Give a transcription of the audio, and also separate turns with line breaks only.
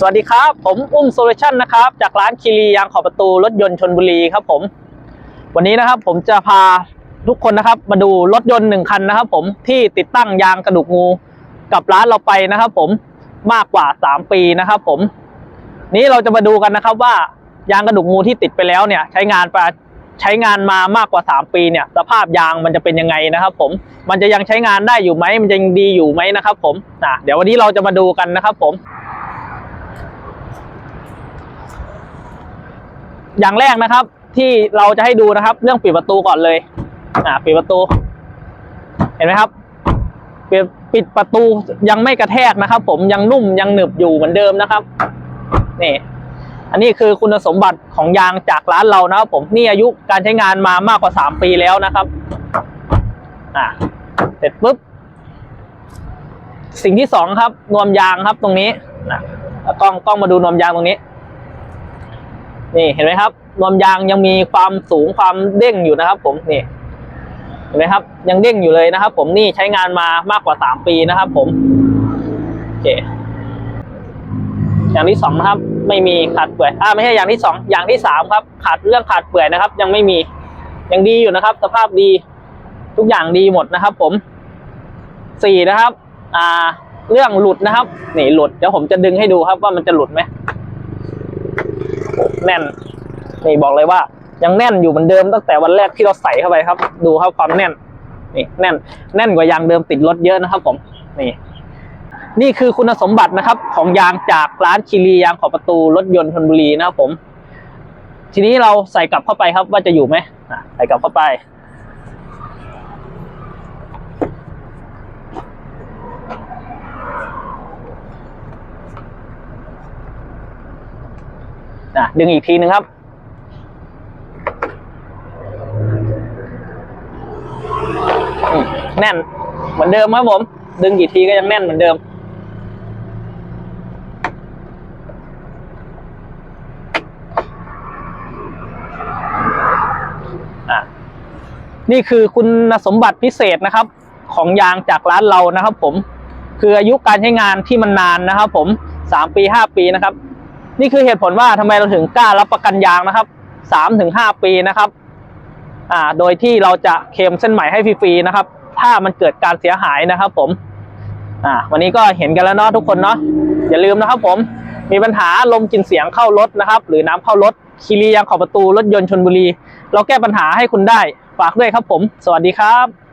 สวัสดีครับ ผมอุ้มโซลูชันนะครับจากร้านคีรียางขอบประตูรถยนต์ชนบุรีครับผม วันนี้นะครับผมจะพาทุกคนนะครับมาดูรถยนต์หนึ่งคันนะครับผมที่ติดตั้งยางกระดูกงูกับร้านเราไปนะครับผมมากกว่า 3 ปีนะครับผม นี้เราจะมาดูกันนะครับว่ายางกระดูกงูที่ติดไปแล้วเนี่ยใช้งานไปใช้งานมามากกว่า 3 ปีเนี่ยสภาพยางมันจะเป็นยังไงนะครับ ผมมันจะยังใช้งานได้อยู่ไหมมันยังดีอยู่ไหมนะครับ ผมอะเดี๋ยววันนี้เราจะมาดูกันนะครับ ผม อย่างแรกนะครับ ที่เราจะให้ดูนะครับ เรื่องปิดประตูก่อนเลย อ่าปิดประตู เห็นไหมครับปิดปิดประตูยังไม่กระแทกนะครับ ผมยังนุ่มยังหนึบอยู่เหมือนเดิมนะครับนี่อันนี้คือคุณสมบัติของยางจากร้านเรานะครับ ผมนี่อายุการใช้งานมามากกว่าสามปีแล้วนะครับอ่าเสร็จปุ๊บสิ่งที่สองครับนวมยางครับตรงนี้นะกล้องกล้องมาดูนวมยางตรงนี้ นี่เห็นไหมครับนวมยางยังมีความสูงความเด้งอยู่นะครับ ผมนี่เห็นไหมครับ ยังเด้งอยู่เลยนะครับ ผมนี่ใช้งานมามากกว่าสามปีนะครับ ผมโอเคอย่างที่สองนะครับ ไม่มีขาดเปื่อยอ่าไม่ใช่อย่างที่สองอย่างที่สามครับ ขาดเรื่องขาดเปื่อยนะครับ ยังไม่มียังดีอยู่นะครับ สภาพดีทุกอย่างดีหมดนะครับ ผมสี่นะครับ อ่า เรื่องหลุดนะครับนี่หลุดเดี๋ยวผมจะดึงให้ดูครับว่ามันจะหลุดไหม แน่นนี่บอกเลยว่า ยังแน่นอยู่เหมือนเดิมตั้งแต่วันแรกที่เราใส่เข้าไปครับ ดูครับความแน่นนี่แน่นแน่นกว่ายางเดิมติดรถเยอะนะครับผมนี่ นี่คือคุณสมบัตินะครับ ของยางจากร้านคิรียางขอบประตูรถยนต์ธนบุรีนะครับผม ทีนี้เราใส่กลับเข้าไปครับว่าจะอยู่ไหมใส่กลับเข้าไป อะดึงอีกทีหนึ่งครับ แน่นเหมือนเดิมครับผม ดึงกี่ทีก็ยังแน่นเหมือนเดิม นี่คือคุณสมบัติพิเศษนะครับ ของยางจากร้านเรานะครับผม คืออายุการใช้งานที่มันนานนะครับผมสามปีห้าปีนะครับ นี่คือเหตุผลว่าทำไมเราถึงกล้ารับประกันยางนะครับสามถึงห้าปีนะครับ อ่า โดยที่เราจะเคลมเส้นใหม่ให้ฟรีๆนะครับ ถ้ามันเกิดการเสียหายนะครับ ผม อ่า วันนี้ก็เห็นกันแล้วเนาะทุกคนเนาะ อย่าลืมนะครับ ผม มีปัญหาลมกินเสียงเข้ารถนะครับ หรือน้ำเข้ารถคีรียางขอบประตูรถยนต์ชนบุรี เราแก้ปัญหาให้คุณได้ ฝากด้วยครับผม สวัสดีครับ